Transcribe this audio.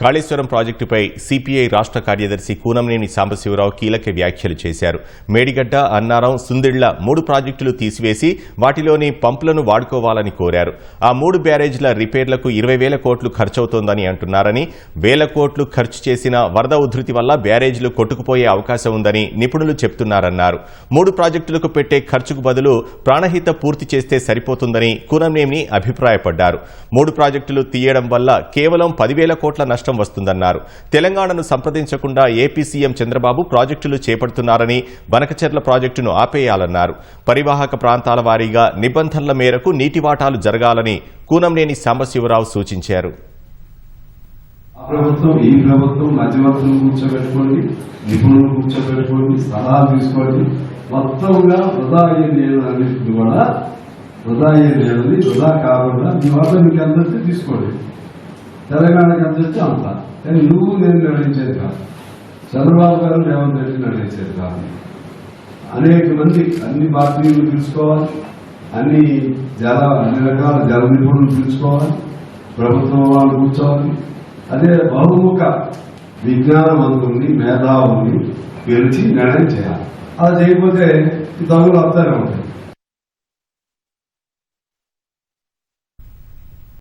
కాళేశ్వరం ప్రాజెక్టుపై సిపిఐ రాష్ట్ర కార్యదర్శి కూనంనేని సాంబశివరావు కీలక వ్యాఖ్యలు చేశారు. మేడిగడ్డ అన్నారం సుందిళ్ళ మూడు ప్రాజెక్టులు తీసివేసి వాటిలోని పంపులను వాడుకోవాలని కోరారు. ఆ మూడు బ్యారేజ్ల రిపేర్లకు ఇరవై వేల కోట్లు ఖర్చవుతోందని అంటున్నారని వేల కోట్లు ఖర్చు చేసిన వరద ఉధృతి వల్ల బ్యారేజ్లు కొట్టుకుపోయే అవకాశం ఉందని నిపుణులు చెప్తున్నారన్నారు. మూడు ప్రాజెక్టులకు పెట్టే ఖర్చుకు బదులు ప్రాణహిత పూర్తి చేస్తే సరిపోతుందని కూనంనేని అభిప్రాయపడ్డారు. మూడు ప్రాజెక్టులు తీయడం వల్ల కేవలం పదివేల కోట్ల నష్టం నష్టం వస్తుందన్నారు. తెలంగాణను సంప్రదించకుండా ఏపీ సీఎం చంద్రబాబు ప్రాజెక్టులు చేపడుతున్నారని బనకచెర్ల ప్రాజెక్టును ఆపేయాలన్నారు. పరివాహక ప్రాంతాల వారీగా నిబంధనల మేరకు నీటి వాటాలు జరగాలని కూనంనేని సాంబశివరావు సూచించారు. ప్రభుత్వం ఈ ప్రభుత్వం మధ్యవర్తులు కూర్చోబెట్టుకోండి నిపుణులు కూర్చోబెట్టుకోండి సలహా తీసుకోండి. మొత్తంగా వృధా అయ్యే నేను నీళ్ళన్నింటినీ కూడా వృధా అయ్యే నీళ్ళని వృధా కాకుండా మీ వద్ద మీకు అందరికీ తీసుకోండి. తెలంగాణకి ఎంత వచ్చి అంత. కానీ నువ్వు నేను నిర్ణయించేది కాదు. చంద్రబాబు గారు రేవంత్ రెడ్డి నిర్ణయించేది కాదు. అనేక మంది అన్ని భారతీయులు పిలుచుకోవాలి అన్ని జల అన్ని రకాల జల నిపుణులు పిలుచుకోవాలి ప్రభుత్వం వాళ్ళు కూర్చోవాలి. అదే బహుముఖ విజ్ఞానవంతుల్ని మేధావుల్ని పిలిచి నిర్ణయం చేయాలి. అలా చేయకపోతే ఈ దొంగలు వస్తానే ఉంటాయి